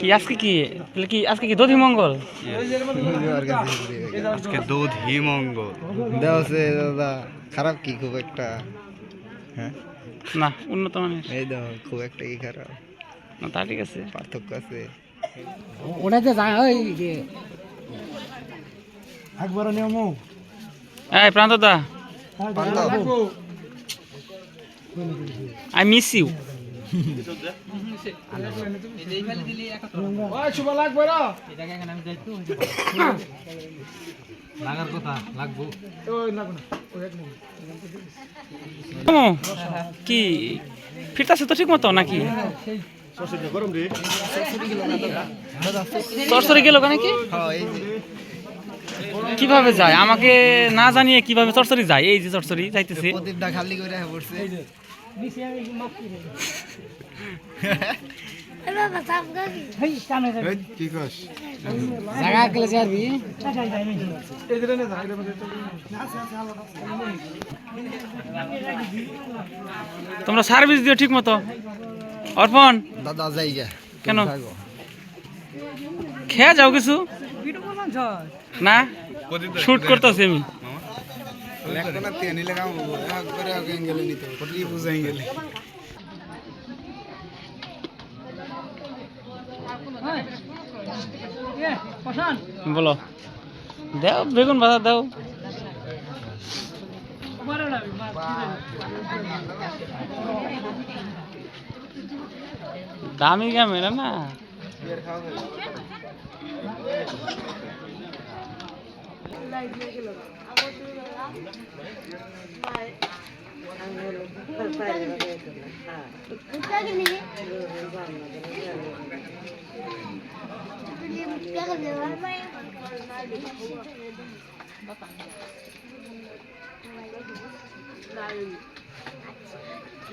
কি আজকে কি? তাহলে কি আজকে কি দধি মঙ্গল? আজকে দুধ হিমঙ্গল দেওয়া আছে দাদা খারাপ কি খুব একটা? হ্যাঁ? না উন্নত মানের। এই দাও খুব একটা কি খারাপ? না তা ঠিক আছে। পার্থক্য আছে। ওটাতে যায় ওই যে। একবার নিয়ম এই প্রান্ত দা আই মিস ইউ কি? ফিরতাছে তো ঠিক মতো নাকি? সরসরি গেল কেন কি? এই যে কীভাবে যায়? আমাকে না জানিয়ে কীভাবে সরসরি যায়? এই যে সরসরি যাইতেছে। তোমরা সার্ভিস দিও ঠিক মতো। অর্পণ দাদা যাইগা কেন? খেয়ে যাও কিছু। না? শুট করতেছি আমি। লেখনা তে নিলে কাম হব এক করে আগে গেলে নিতে পটলি বুঝাই গেলে বলো। দাও, বেগুন ভাজা দাও। দামি ক্যামেরা না?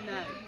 Não.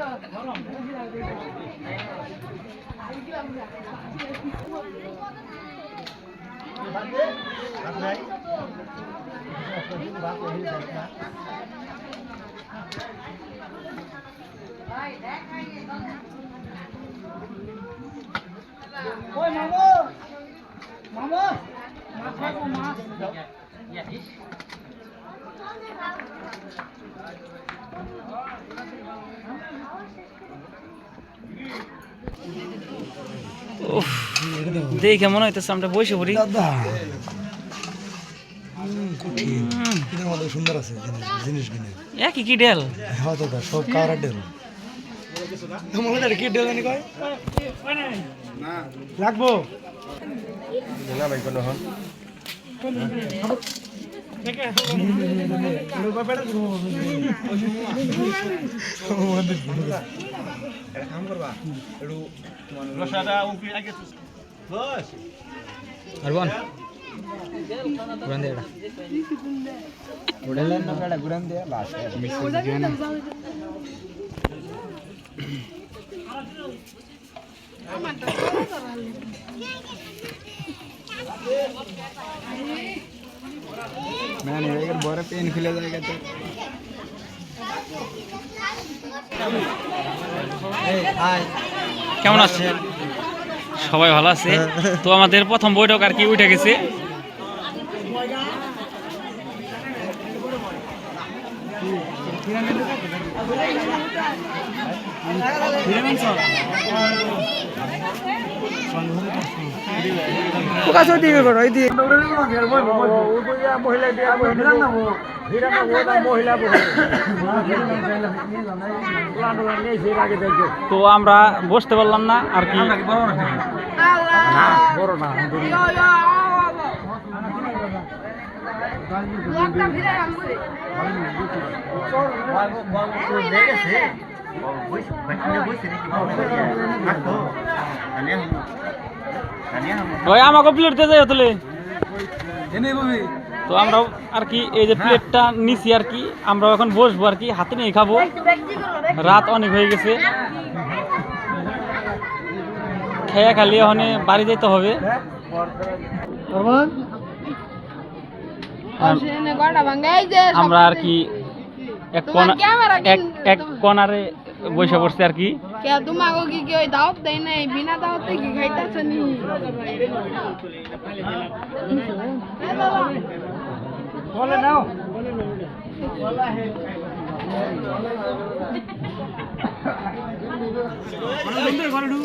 Ôi, mama, mama, mama, mama, mama, mama, mama, mama, mama, mama, mama, mama, mama, mama, দেখে মনে হইতেছে আমরা বসে পড়ি। এটার মধ্যে সুন্দর আছে জিনিস জিনিস একই কি ডেল? হ্যাঁ দাদা সব কারা ডেল? কি ডেল জানি কয়? দে এটা উড়েলে না বেড়া গুরান দে লাস্ট মিস দিও না ম্যান এর বড় পেন ফেলে যায় গেছে কেমন আছে সবাই ভালো আছে? তো আমাদের প্রথম বৈঠক আর কি উঠে গেছে। পোকা চৌদি করো এই দিয়ে তো আমরা বসতে পারলাম না? আর কি ওই আমাকে প্লেট যাই তুলে তো আমরা আর কি এই যে প্লেটটা নিছি আর কি আমরা এখন বসবো আর কি হাতে নিয়ে খাব। রাত অনেক হয়ে গেছে। খেয়ে খালি ওখানে বাড়ি যেতে হবে। আমরা আর কি এক কোনা এক এক কোনারে বসে পড়ছে আর কি তোমাকে কি কি ওই দাওয়াত দেয় না বিনা দাওয়াতে কি খাইতেছে নি বলে নাও ঘরে ঢুক